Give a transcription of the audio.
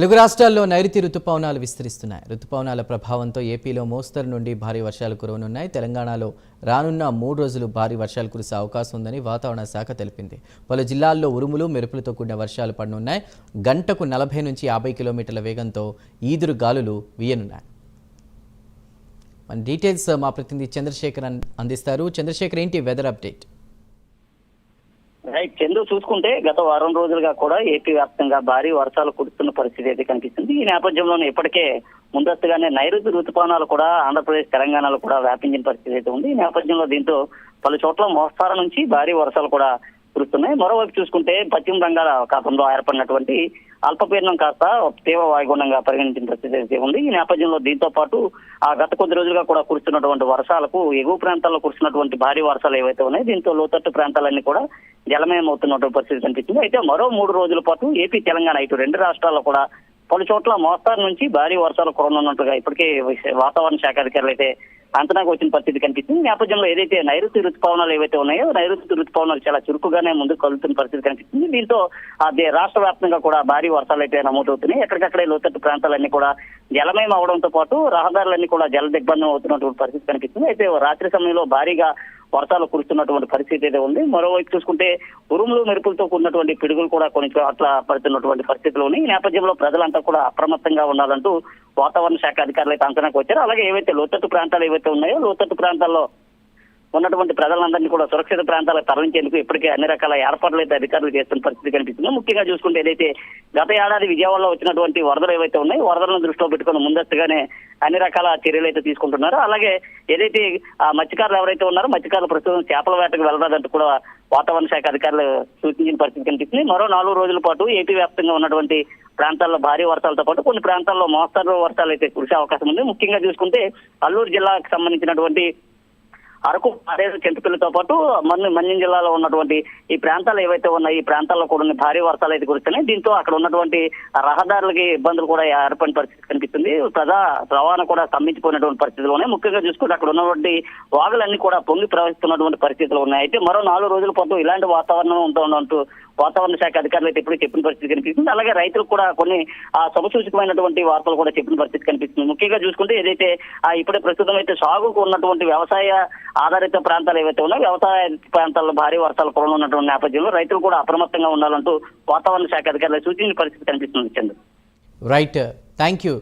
తెలుగు రాష్ట్రాల్లో నైరుతి రుతుపవనాలు విస్తరిస్తున్నాయి. రుతుపవనాల ప్రభావంతో ఏపీలో మోస్తరు నుండి భారీ వర్షాలు కురవనున్నాయి. తెలంగాణలో రానున్న మూడు రోజులు భారీ వర్షాలు కురిసే అవకాశం ఉందని వాతావరణ శాఖ తెలిపింది. పలు జిల్లాల్లో ఉరుములు మెరుపులతో కూడిన వర్షాలు పడనున్నాయి. గంటకు నలభై నుంచి యాభై కిలోమీటర్ల వేగంతో ఈదురు గాలులు వీయనున్నాయి. మన డీటెయిల్స్ మా ప్రతినిధి చంద్రశేఖర్ అందిస్తారు. చంద్రశేఖర్ ఏంటి వెదర్ అప్డేట్ రైట్ చంద్రు చూసుకుంటే గత వారం రోజులుగా కూడా ఏపీ వ్యాప్తంగా భారీ వర్షాలు కురుస్తున్న పరిస్థితి అయితే కనిపిస్తుంది. ఈ నేపథ్యంలోనే ఇప్పటికే ముందస్తుగానే నైరుతి రుతుపవనాలు కూడా ఆంధ్రప్రదేశ్ తెలంగాణలో కూడా వ్యాపించిన పరిస్థితి అయితే ఉంది. ఈ నేపథ్యంలో దీంతో పలు చోట్ల మోస్తారు నుంచి భారీ వర్షాలు కూడా కురుస్తున్నాయి. మరోవైపు చూసుకుంటే పశ్చిమ బంగాళాఖాతంలో ఏర్పడినటువంటి అల్పపీడనం కాస్త తీవ్ర వాయుగుండంగా పరిగణించిన పరిస్థితి అయితే ఉంది. ఈ నేపథ్యంలో దీంతో పాటు ఆ గత కొద్ది రోజులుగా కూడా కురుస్తున్నటువంటి వర్షాలకు ఎగువ ప్రాంతాల్లో కురుస్తున్నటువంటి భారీ వర్షాలు ఏవైతే ఉన్నాయో దీంతో లోతట్టు ప్రాంతాలన్నీ కూడా జలమయం అవుతున్నటువంటి పరిస్థితి కనిపించింది అయితే మరో మూడు రోజుల పాటు ఏపీ తెలంగాణ ఇటు రెండు రాష్ట్రాల్లో కూడా పలు చోట్ల మోస్తారు నుంచి భారీ వర్షాలు కురనున్నట్టుగా ఇప్పటికే వాతావరణ శాఖ అధికారులు అయితే అంచనాకు వచ్చిన పరిస్థితి కనిపిస్తుంది. నేపథ్యంలో ఏదైతే నైరుతి రుతుపవనాలు ఏవైతే ఉన్నాయో నైరుతి రుతుపవనాలు చాలా చురుకుగానే ముందుకు కలుగుతున్న పరిస్థితి కనిపిస్తుంది. దీంతో ఆ దే- రాష్ట్ర వ్యాప్తంగా కూడా భారీ వర్షాలు అయితే నమోదవుతున్నాయి ఎక్కడికక్కడే లోతట్టు ప్రాంతాలన్నీ కూడా జలమయం అవడంతో పాటు రహదారులన్నీ కూడా జల దిగ్బంధం అవుతున్నటువంటి పరిస్థితి కనిపిస్తుంది. అయితే రాత్రి సమయంలో భారీగా వర్షాలు కురుస్తున్నటువంటి పరిస్థితి అయితే ఉంది మరోవైపు చూసుకుంటే ఉరుములు మెరుపులతో కూడినటువంటి పిడుగులు కూడా కొన్ని చోట్ల పడుతున్నటువంటి పరిస్థితులు ఉన్నాయి ఈ నేపథ్యంలో ప్రజలంతా కూడా అప్రమత్తంగా ఉండాలంటూ వాతావరణ శాఖ అధికారులు అయితే అంచనాకు వచ్చారు. అలాగే ఏవైతే లోతట్టు ప్రాంతాలు ఏవైతే ఉన్నాయో లోతట్టు ప్రాంతాల్లో ఉన్నటువంటి ప్రజలందరినీ కూడా సురక్షిత ప్రాంతాలకు తరలించేందుకు ఇప్పటికే అన్ని రకాల ఏర్పాట్లు అయితే అధికారులు చేస్తున్న పరిస్థితి కనిపిస్తుంది. ముఖ్యంగా చూసుకుంటే ఏదైతే గత ఏడాది విజయవాడలో వచ్చినటువంటి వరదలు ఏవైతే ఉన్నాయో వరదలను దృష్టిలో పెట్టుకుని ముందస్తుగానే అన్ని రకాల చర్యలు అయితే తీసుకుంటున్నారు. అలాగే ఏదైతే ఆ మత్స్యకారులు ఎవరైతే ఉన్నారో మత్స్యకారులు ప్రస్తుతం చేపల వేటకు వెళ్ళరాదంటూ కూడా వాతావరణ శాఖ అధికారులు సూచించిన పరిస్థితి కనిపిస్తుంది. మరో నాలుగు రోజుల పాటు ఏపీ వ్యాప్తంగా ఉన్నటువంటి ప్రాంతాల్లో భారీ వర్షాలతో పాటు కొన్ని ప్రాంతాల్లో మోస్తరు వర్షాలు అయితే కురిసే అవకాశం ఉంది. ముఖ్యంగా చూసుకుంటే అల్లూరు జిల్లాకు సంబంధించినటువంటి అరకు అరేరు చెంటుపల్లితో పాటు మన్ను మన్యం జిల్లాలో ఉన్నటువంటి ఈ ప్రాంతాలు ఏవైతే ఉన్నాయి ఈ ప్రాంతాల్లో కూడా ఉన్న భారీ వర్షాలు అయితే కురుస్తున్నాయి. దీంతో అక్కడ ఉన్నటువంటి రహదారులకి ఇబ్బందులు కూడా ఏర్పడిన పరిస్థితి కనిపిస్తుంది. ప్రజా రవాణా కూడా స్తంభించిపోయినటువంటి పరిస్థితులు ఉన్నాయి ముఖ్యంగా చూసుకుంటే అక్కడ ఉన్నటువంటి వాగులన్నీ కూడా పొంగి ప్రవహిస్తున్నటువంటి పరిస్థితులు ఉన్నాయి. అయితే మరో నాలుగు రోజుల పాటు ఇలాంటి వాతావరణం ఉంటుందంటూ వాతావరణ శాఖ అధికారులు అయితే ఇప్పుడు చెప్పిన పరిస్థితి కనిపిస్తుంది. అలాగే రైతులకు కూడా కొన్ని ఆ వార్తలు కూడా చెప్పిన పరిస్థితి కనిపిస్తుంది. ముఖ్యంగా చూసుకుంటే ఏదైతే ఇప్పుడే ప్రస్తుతం అయితే సాగుకు ఉన్నటువంటి వ్యవసాయ ఆధారిత ప్రాంతాలు ఏవైతే ఉన్నాయో వ్యవసాయ ప్రాంతాల్లో భారీ వర్షాలు కురనున్నటువంటి నేపథ్యంలో రైతులు కూడా అప్రమత్తంగా ఉండాలంటూ వాతావరణ శాఖ అధికారులు సూచించిన పరిస్థితి కనిపిస్తుంది. చంద్ర. Right thank you